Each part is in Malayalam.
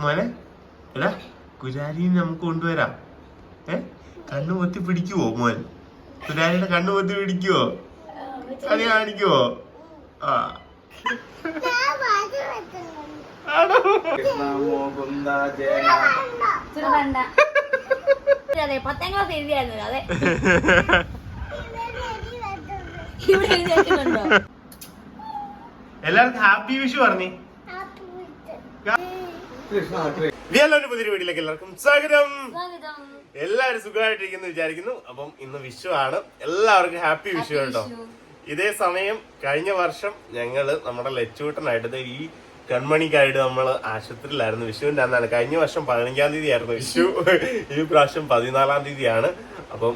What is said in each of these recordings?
മോനെ എടാ കുരാരിനെ നമുക്ക് കൊണ്ടുവരാം. ഏ? കണ്ണു പൊത്തി പിടിക്കുവോ മോൻ? കുരാരിയുടെ കണ്ണു പൊത്തി പിടിക്കുവോ? കളി കാണിക്കുവോ? ആ. ആണോ? ഇച്ചിരി വേണ്ട അതെ പത്താം ക്ലാസ് എഴുതിയായിരുന്നു അതെ. ഇവിടെ എഴുതി വെച്ചിട്ടുണ്ടോ എല്ലാവർക്കും ഹാപ്പി വിഷു പറഞ്ഞേ. എല്ലാവരും പുതിയ വീട്ടിലേക്ക് എല്ലാവർക്കും സ്വാഗതം. എല്ലാരും എല്ലാവരും സുഖമായിട്ടിരിക്കുന്നു വിചാരിക്കുന്നു. അപ്പം ഇന്ന് വിഷു ആണ്. എല്ലാവർക്കും ഹാപ്പി വിഷു കേട്ടോ. ഇതേ സമയം കഴിഞ്ഞ വർഷം ഞങ്ങൾ നമ്മുടെ ലച്ചൂട്ടനായിട്ട് ഈ കൺമണിക്കായിട്ട് നമ്മൾ ആശുപത്രിയിലായിരുന്നു വിഷുവിന്റെ അന്നാണ്. കഴിഞ്ഞ വർഷം പതിനഞ്ചാം തീയതി ആയിരുന്നു വിഷു. ഈ പ്രാവശ്യം പതിനാലാം തീയതിയാണ്. അപ്പം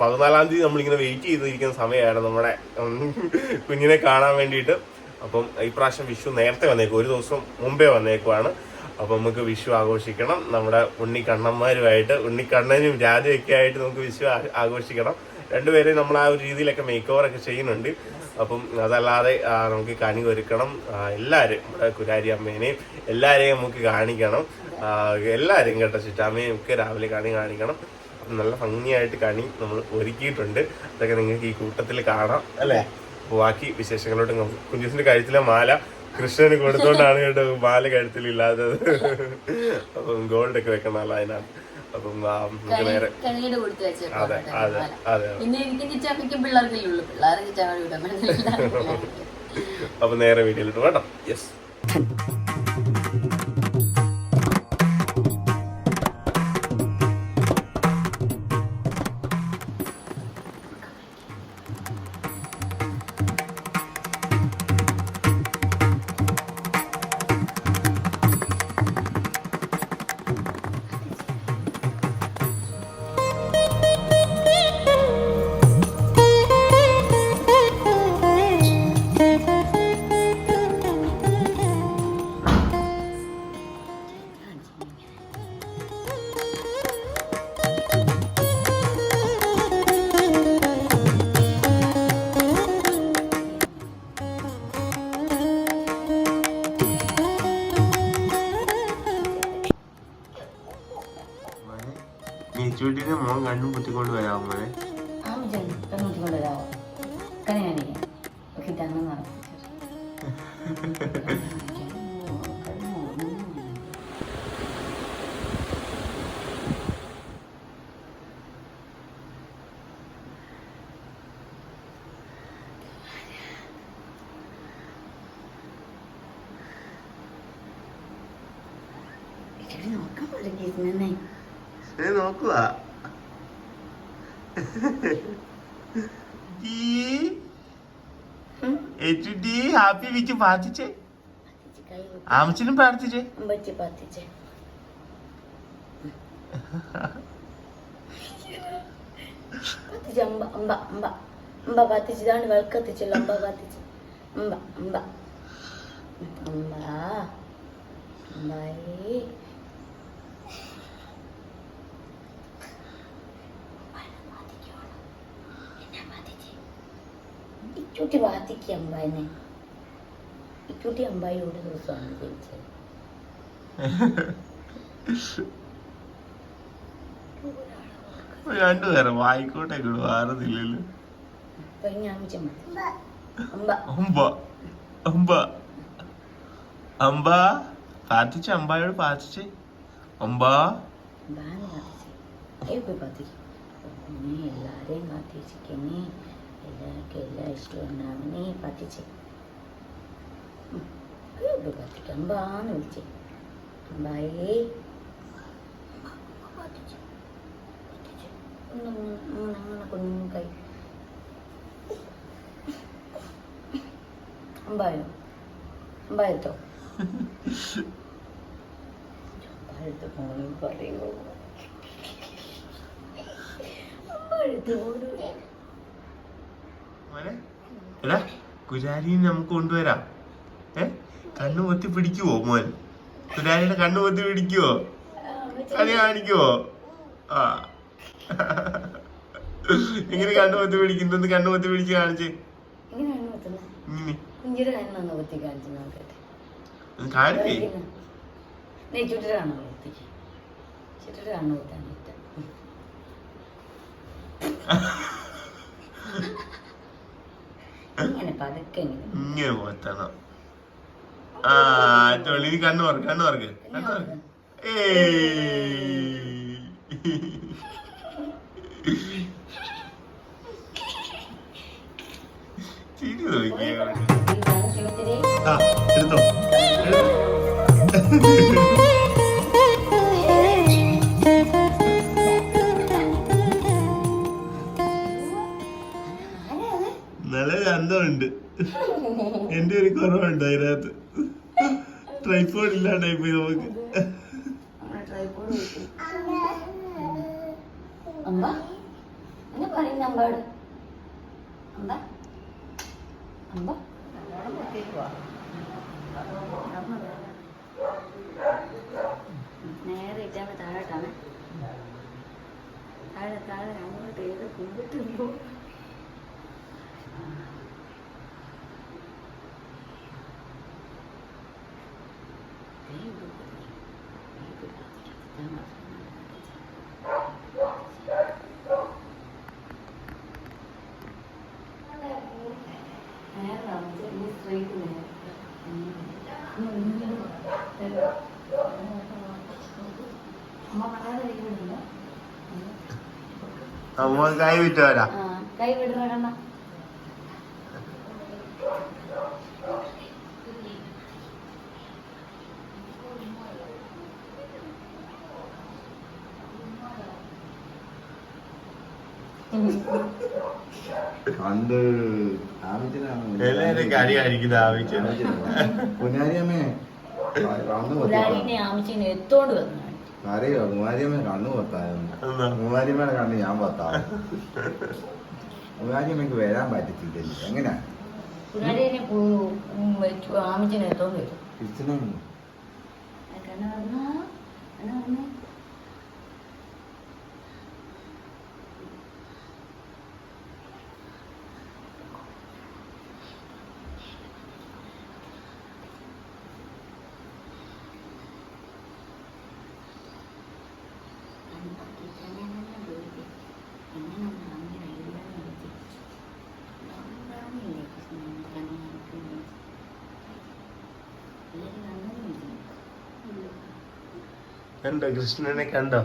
പതിനാലാം തീയതി നമ്മളിങ്ങനെ വെയിറ്റ് ചെയ്തിരിക്കുന്ന സമയമായിരുന്നു നമ്മുടെ കുഞ്ഞിനെ കാണാൻ വേണ്ടിയിട്ട്. അപ്പം ഈ പ്രാവശ്യം വിഷു നേരത്തെ വന്നേക്കും. ഒരു ദിവസം മുമ്പേ വന്നേക്കുവാണ്. അപ്പം നമുക്ക് വിഷു ആഘോഷിക്കണം. നമ്മുടെ ഉണ്ണിക്കണ്ണന്മാരുമായിട്ട് ഉണ്ണിക്കണ്ണനും രാജയൊക്കെ ആയിട്ട് നമുക്ക് വിഷു ആഘോഷിക്കണം. രണ്ടുപേരെയും നമ്മൾ ആ ഒരു രീതിയിലൊക്കെ മേക്ക് ഓവറൊക്കെ ചെയ്യുന്നുണ്ട്. അപ്പം അതല്ലാതെ നമുക്ക് കണി ഒരുക്കണം. എല്ലാവരും നമ്മുടെ കുരാരി അമ്മേനെയും എല്ലാവരെയും നമുക്ക് കാണിക്കണം. എല്ലാവരും കേട്ടോ ചുറ്റാമ്മയും ഒക്കെ രാവിലെ കണി കാണിക്കണം. നല്ല ഭംഗിയായിട്ട് കണി നമ്മൾ ഒരുക്കിയിട്ടുണ്ട്. അതൊക്കെ നിങ്ങൾക്ക് ഈ കൂട്ടത്തിൽ കാണാം അല്ലേ? ബാക്കി വിശേഷങ്ങളോട്ട് കുഞ്ഞുസിന്റെ കഴുത്തിലെ മാല കൃഷ്ണന് കൊടുത്തോണ്ടാണ് കേട്ടോ മാല കഴുത്തിൽ ഇല്ലാത്തത്. അപ്പം ഗോൾഡ് ഒക്കെ വെക്കണമല്ലോ അതിനാണ് അപ്പം നമുക്ക് നേരെ അതെ അതെ അതെ. അപ്പൊ നേരെ വീട്ടിലിട്ട് വേണം യെസ് നീച്ചൂട്ടിന്റെ മോൻ കണ്ണും കുത്തിക്കൊണ്ട് വരാമോ നോക്കാൻ ഏ നോക്കുക. Happy which പ്രാർത്ഥിച്ചേ. ആമച്ചനും പ്രാർത്ഥിച്ചേ. അമ്പറ്റി പത്തിച്ച് പത്തിച്ച് അമ്പ അമ്പ അമ്പ. അമ്പ പത്തിച്ച് ഇതാണ് വിളക്കത്തിച്ചല്ലോ അമ്പ പത്തിച്ച് അമ്പ അമ്പ. അമ്പ. അമ്പായി ഇച്ചൂട്ടി വാത്തിക്ക് അമ്പായിനെ. ഇച്ചൂട്ടി അമ്പായി ഒരു ദിവസമാണ് ജനിച്ചത് രണ്ടുപേരും വായിക്കോട്ടെ മാറുന്നില്ലല്ലോ അപ്പൊ ഞാൻ മതി. അമ്പ. അമ്പ. അമ്പ. അമ്പ. പ്രാർത്ഥിച്ച അമ്പായോട് പ്രാർത്ഥിച്ചേ. അമ്പാ. എല്ലാരെയും എല്ലാവർക്കും എല്ലാ ഇഷ്ടവും പാത്തിച്ച് അയ്യോ പോയി പാത്തിക്ക് അമ്പാന്ന് വിളിച്ചേ അമ്പായേ മൂന്ന് അങ്ങനെ കുഞ്ഞു കൈ. അമ്പായോ അമ്പായത്തോ അമ്പായത്ത് മോനും പറയോ അമ്പായത്ത് മോനെ എടാ കുരാരിനെ നമുക്ക് കൊണ്ടുവരാം. ഏ? കണ്ണു പൊത്തി പിടിക്കുവോ മോൻ? കുരാരിയുടെ കണ്ണു പൊത്തി പിടിക്കുവോ? കളി കാണിക്കുവോ? ആ. എങ്ങനെ കണ്ണു പൊത്തി പിടിക്കുന്നത് കണ്ണു പൊത്തി പിടിച്ച് കാണിച്ച്. കാണിക്കേ. കണ്ണു ഇങ്ങനെ പോത്തണം ആ തൊള്ളി കണ്ണു പറക്ക് കണ്ണു പറക്ക് കണ്ണു പറക്ക്. ഏയ്. ചിരി നോക്കിയാ ആ എടുത്തോ. ചന്തമുണ്ട് എന്റെ ഒരു കുറവുണ്ട് അതിനകത്ത്. ട്രൈപ്പോഡ് ഇല്ലാണ്ടായി പോയി നമുക്ക്. നേരെ താഴെ താഴെ അങ്ങോട്ട് ഏത് കൈ വിറ്റോരാ കൈ വിടുന്ന കണ്ണ കണ്ട് എല്ലാരും കടി അടിക്കുന്ന ആവശ്യം കുഞ്ഞാരിയമ്മേ കണ്ണു പുലാരിനെ ആമിച്ചിനെ എത്തോണ്ട് വന്നാണ് അറിയോ കുമാരിയമ്മ കണ്ണു പൊത്തായിരുന്നു കുമാരിയമ്മയുടെ കണ്ണ് ഞാൻ പൊത്താവും കുമാരിയമ്മക്ക് വരാൻ പറ്റത്തില്ല എങ്ങനെയാ പുലാരിനെ ആമിച്ചിനെ എത്തോണ്ട് വരും കണ്ടോ? കൃഷ്ണനെ കണ്ടോ?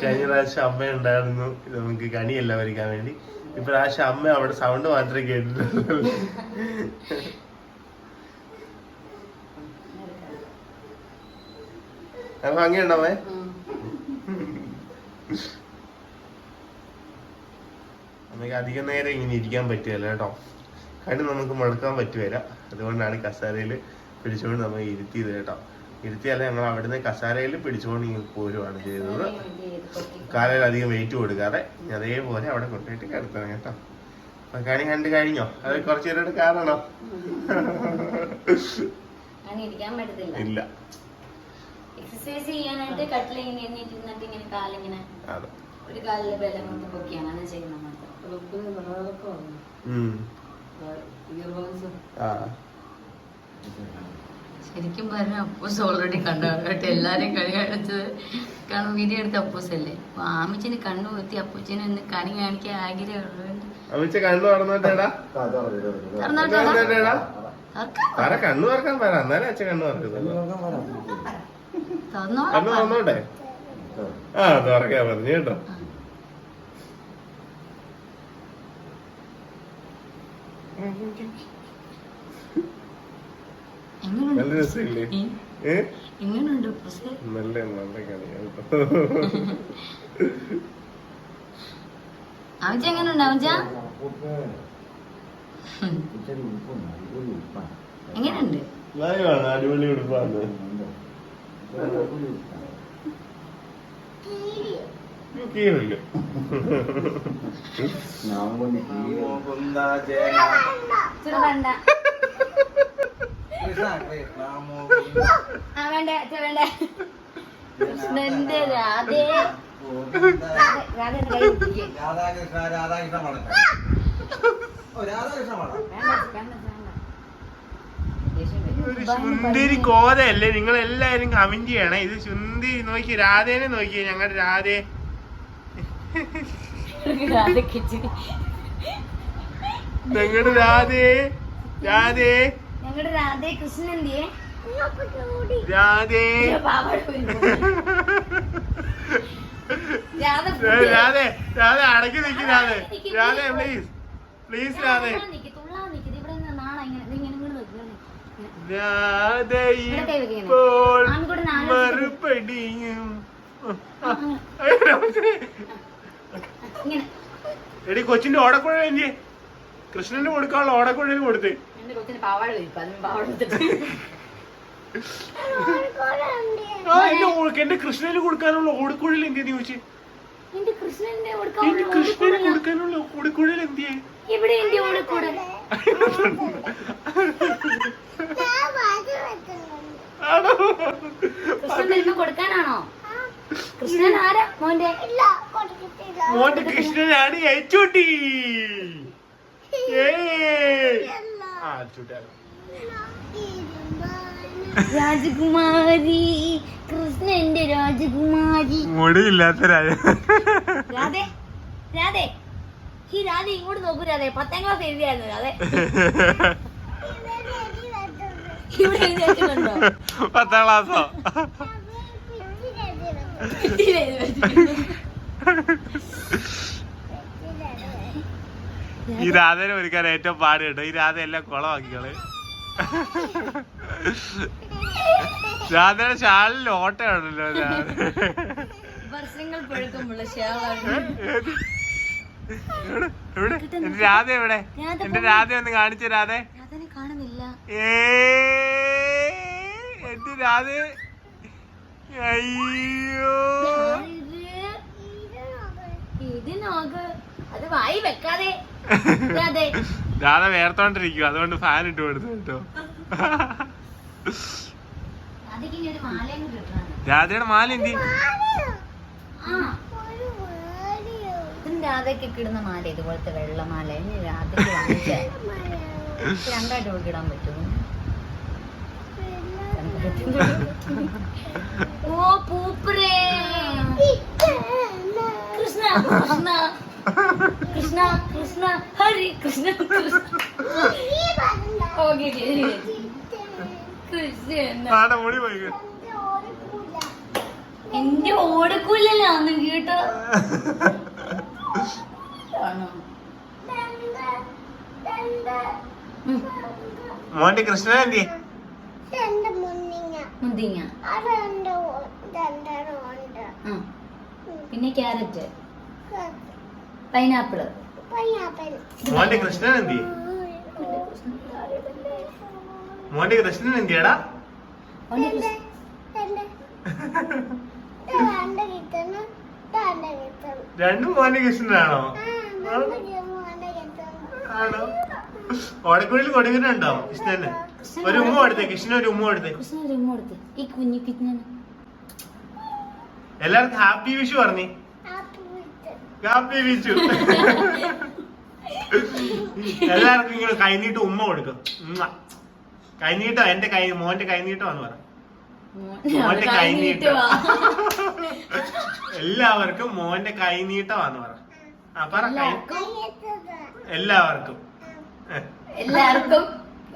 കഴിഞ്ഞ പ്രാവശ്യം അമ്മ ഉണ്ടായിരുന്നു. നമുക്ക് കണിയല്ല വരയ്ക്കാൻ വേണ്ടി. ഇപ്രാവശ്യം അമ്മ അവിടെ സൗണ്ട് മാത്രമേ കേട്ടിട്ടുള്ളൂ. അപ്പൊ അങ്ങനെയുണ്ടോ അമ്മേ? നമുക്ക് അധികം നേരം ഇങ്ങനെ ഇരിക്കാൻ പറ്റുകയല്ല കേട്ടോ. കണ്ണു നമുക്ക് മുടക്കാൻ പറ്റുകയില്ല. അതുകൊണ്ടാണ് കസാരയിൽ പിടിച്ചുകൊണ്ട് നമ്മൾ ഇരുത്തിയത് കേട്ടോ. ഇരുത്തിയല്ല ഞങ്ങൾ അവിടുന്ന് കസാരയിൽ പിടിച്ചുകൊണ്ട് ഇങ്ങനെ പോരുവാണ് ചെയ്തത്. കാലയിൽ അധികം വെയിറ്റ് കൊടുക്കാതെ അതേപോലെ അവിടെ കൊണ്ടുപോയിട്ട് കിടത്തണം കേട്ടോ. കണി കണ്ടു കഴിഞ്ഞോ? അത് കുറച്ചു നേരം എടുക്കാറാണോ ഇല്ല. എക്സസൈസ് ചെയ്യാനായിട്ട് കട്ടിൽ ഇങ്ങനെ ഇരുന്നിട്ട് ഇങ്ങനെ കാലിങ്ങനെ അതെ. ഒരു കാലിൽ ബലം കൊണ്ട് പൊക്കിയാണ് അങ്ങനെ ചെയ്യുന്ന മാത്രം ഉം. ആ. ശരിക്കും പറഞ്ഞ അപ്പൂസ് ഓൾറെഡി കണ്ടാണ് കേട്ടോ എല്ലാരെയും കണി കാണിച്ചത് കാരണം വീഡിയോ എടുത്ത അപ്പൂസല്ലേ. അപ്പൊ ആമിച്ചിന് കണ്ണു കുത്തി അപ്പൂച്ചിനെ ഒന്ന് കണി കാണിക്കാൻ ആഗ്രഹമുള്ളതുകൊണ്ട് അമിച്ച കണ്ണു തുറന്നോട്ടേടാ തുറന്നോട്ടേടാ പറ കണ്ണു തുറക്കാൻ പറ എന്നാലും അച്ഛൻ കണ്ണു തുറക്കുന്നത് കണ്ണു തുറന്നോട്ടെ ആ തുറക്കാൻ പറഞ്ഞു കേട്ടോ. നല്ല രസമില്ലേ? എങ്ങനെയുണ്ട് നല്ല നല്ല കളിയാണ് എങ്ങനെയുണ്ട് എങ്ങനെയുണ്ട് അടിപൊളി ഉടുപ്പാണ്. കീഴില്ല വേണ്ട ആ വേണ്ട ഇച്ചിരി വേണ്ട കൃഷ്ണന്റെ രാധേ. രാധാകൃഷ്ണ രാധാകൃഷ്ണ രാധാകൃഷ്ണ പടം. സുന്ദരി കോതയല്ലേ? നിങ്ങൾ എല്ലാരും കമന്റ് ചെയ്യണേ. ഇത് സുന്ദരി നോക്കി രാധേനെ നോക്കി. ഞങ്ങളുടെ രാധേ. ഞങ്ങളുടെ രാധേ രാധേ. ഞങ്ങളുടെ രാധേ കൃഷ്ണൻ എന്തിയെ? രാധേ. രാധ രാധേ അടക്കി നിൽക്കി രാധേ. രാധേ പ്ലീസ് പ്ലീസ് രാധേ. മറുപടിയും. എടി കൊച്ചിന്റെ ഓടക്കുഴ കൃഷ്ണന് കൊടുക്കാനുള്ള ഓടക്കുഴയിൽ കൊടുത്തേ. എന്റെ പാവാട. അതിന് പാവാട. ആ എന്റെ കൃഷ്ണന് കൊടുക്കാനുള്ള ഓടിക്കുഴൽ എന്തിയെ ചോദിച്ചു എന്റെ കൃഷ്ണന്റെ എന്റെ കൊടുക്കാനുള്ള കൃഷ്ണന് കൊടുക്കാനുള്ള ഓടിക്കുഴൽ എന്തിയെ ഇവിടെ എന്റെ ഓടിക്കൂടെ ആണോ കൃഷ്ണൻ വരുമ്പോ കൊടുക്കാനാണോ കൃഷ്ണൻ ആരാ മോന്റെ മോന്റെ കൃഷ്ണനാണ് ഏച്ചൂട്ടി ഏയ്. ആ അച്ചൂട്ടിയാണ് രാജകുമാരി കൃഷ്ണന്റെ രാജകുമാരി. മുടിയില്ലാത്ത രാധേ രാധേ. ഈ രാധ ഇങ്ങോട്ട് നോക്കൂ രാധേ. പത്താം ക്ലാസ് എഴുതിയായിരുന്നു രാധേ. ഇവിടെ പത്താം ക്ലാസ്സോ. ഈ രാധേനെ ഒരുക്കാൻ ഏറ്റവും പാട് കേട്ടോ ഈ രാധ എല്ലാം കുളമാക്കിക്കൾ. രാധയുടെ ഷാളിൽ ഓട്ടയാണല്ലോ രാധ വർഷങ്ങൾ പഴക്കമുള്ള? എന്റെ രാധ എവിടെ? എന്റെ രാധ ഒന്ന് കാണിച്ചു രാധ. എന്റെ രാധ. അയ്യോ. രാധ. വേർത്തോണ്ടിരിക്കും അതുകൊണ്ട് ഫാൻ ഇട്ട് കൊടുത്തു കേട്ടോ. രാധയുടെ മാല എന്തി ആ. ഇതും രാധയ്ക്കൊക്കെ ഇടുന്ന മാല ഇതുപോലത്തെ വെള്ളമാല രാധയ്ക്ക് വാങ്ങിച്ച രണ്ടായിട്ട് നമുക്ക് ഇടാൻ പറ്റുമോ? ഓ പൂപ്പറേ. കൃഷ്ണ കൃഷ്ണ. കൃഷ്ണ കൃഷ്ണ. ഹരി കൃഷ്ണ കൃഷ്ണ. ഓക്കെ മുടി പോയി എന്റെ ഓടക്കൂലല്ലാന്ന് കേട്ടോ ആണോ? ഉം. മോന്റെ കൃഷ്ണൻ എന്തി മുന്തിങ്ങ. പിന്നെ ക്യാരറ്റ്. പൈനാപ്പിൾ. മോന്റെ കൃഷ്ണൻ. എന്തി മോന്റെ കൃഷ്ണൻ എന്തിയാടാ? രണ്ടും മോന്റെ കൃഷ്ണനാണോ? ആണോ? ഓടക്കുള്ളിൽ കൊടുക്കുന്നുണ്ടോ കൃഷ്ണന്? ഒരു ഉമ്മ കൊടുത്തേ കൃഷ്ണൻ ഒരു ഉമ്മ കൊടുത്തേ. കൃഷ്ണ ഒരു ഉമ്മ കൊടുത്ത്. ഈ കുഞ്ഞു കിഞ്ഞന്. എല്ലാവർക്കും ഹാപ്പി വിഷു പറഞ്ഞു. ഹാപ്പി വിഷു. എല്ലാവർക്കും ഇങ്ങനെ കൈനീട്ട് ഉമ്മ കൊടുക്കും. ഉമ്മ. കൈനീട്ടോ എന്റെ കൈ മോന്റെ കൈനീട്ടോ എന്ന് പറ മോന്റെ കൈനീട്ടം. എല്ലാവർക്കും മോന്റെ കൈനീട്ടമാന്ന് പറ. ആ പറ എല്ലാവർക്കും എല്ലാവർക്കും.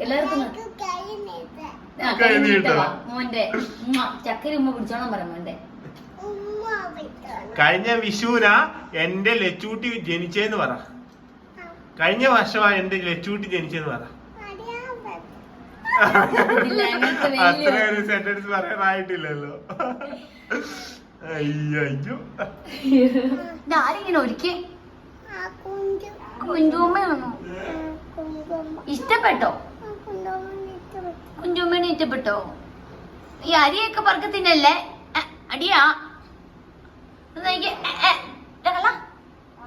എല്ലാവർക്കും കൈ കൈ നീട്ടുക. നീട്ടുക. മോന്റെ ഉമ്മ. ചക്കര ഉമ്മ പിടിച്ചോണം പറ മോന്റെ. കഴിഞ്ഞ വിഷുന എന്റെ ലച്ചൂട്ടി ജനിച്ചേന്ന് പറ. കഴിഞ്ഞ വർഷമാ എന്റെ ലച്ചൂട്ടി ജനിച്ചെന്ന് പറ. അത്ര ഒരു സെന്റൻസ് പറയാനായിട്ടില്ലല്ലോ. അയ്യോ അയ്യോ. ആരെങ്കിലും ഒരിക്കൽ കുഞ്ചുമ്മയാണോ? ഇഷ്ടപ്പെട്ടോ? കുഞ്ചുമ്മേനെ ഇഷ്ടപ്പെട്ടോ? ഈ അരിയൊക്കെ പറക്കത്തിനല്ലേ അടിയാ. എനിക്ക്.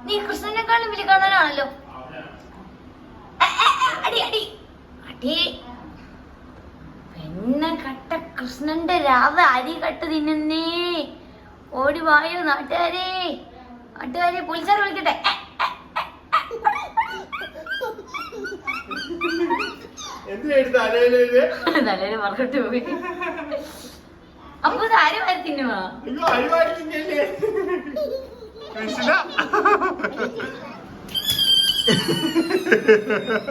നീ കൃഷ്ണനെക്കാളും വലിയ കാണാനാണല്ലോ അടി അടി. അടി. പെണ്ണ കട്ട കൃഷ്ണന്റെ രാധ അരി കട്ട് തിന്നുന്നേ. ഓടി വായോ നാട്ടുകാരെ. നാട്ടുകാരെ പോലീസുകാർ വിളിക്കട്ടെ. തലയിൽ പോയി. അപ്പൊ ആര് വരെ തിന്നുവാ? Ha ha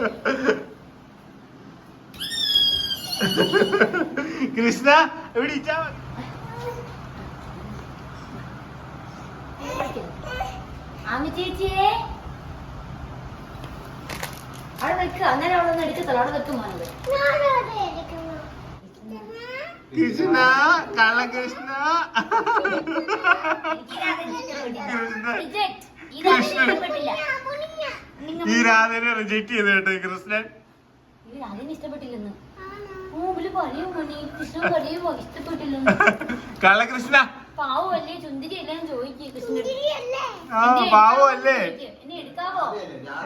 ഇവിടെ ഇച്ചാ എവിടെ ചേച്ചിയെ അവിടെ വെക്കുക അങ്ങനെ അവിടെ നിന്ന് എടുക്കത്തല്ല അവിടെ വെക്കും മോനത് കൃഷ്ണ കള്ളകൃഷ്ണ കൃഷ്ണ. ഈ രാധനെ റിജക്ട് ചെയ്ത് കേട്ടോ ഈ കൃഷ്ണൻ. ഇഷ്ടപ്പെട്ടില്ലെന്ന് ഓ ഇവർ പറയൂ മണി കൃഷ്ണൻ പറയുമോ ഇഷ്ടപ്പെട്ടില്ലെന്ന് കള്ളകൃഷ്ണ. പാവല്ലേ ചുന്തിരി എല്ലാം ചോദിക്കും കൃഷ്ണൻ? ആ പാവല്ലേ. എന്നെ എടുക്കാവോ?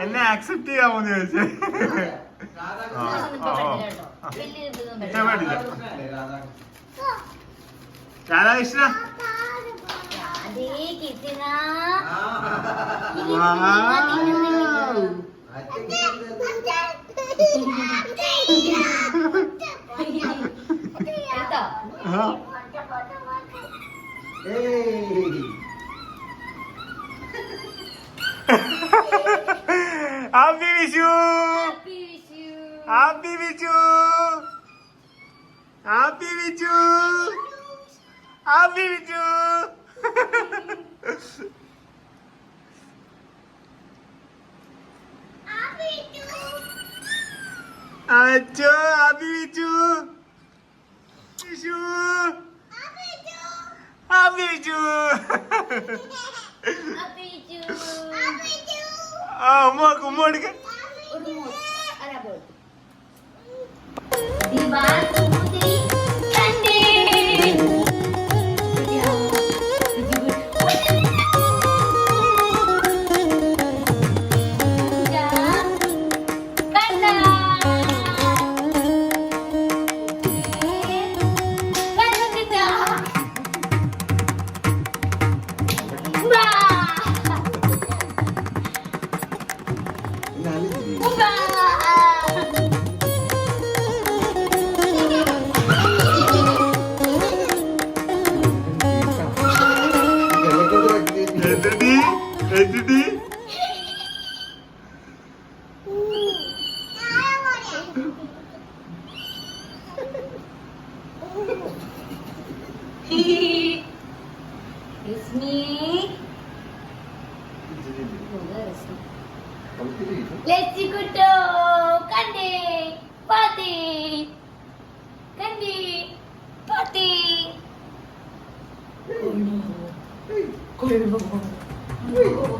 എന്നെ ആക്സെപ്റ്റ് ചെയ്യാമോന്ന് ചോദിച്ചേ. രാധാകൃഷ്ണ. രാധേ കൃഷ്ണ വാവ്. എടുത്തോ ആ. Happy Vishu happy Vishu happy Vishu happy Vishu happy Vishu അച്ചോ ഹാപ്പി വിഷു വിഷു. ഹാപ്പി വിഷു ആ It's me. ലച്ചിക്കുട്ടോ കണ്ടേ പാത്തി കണ്ടി പാത്തി കൊള്ളു കൊള്ളു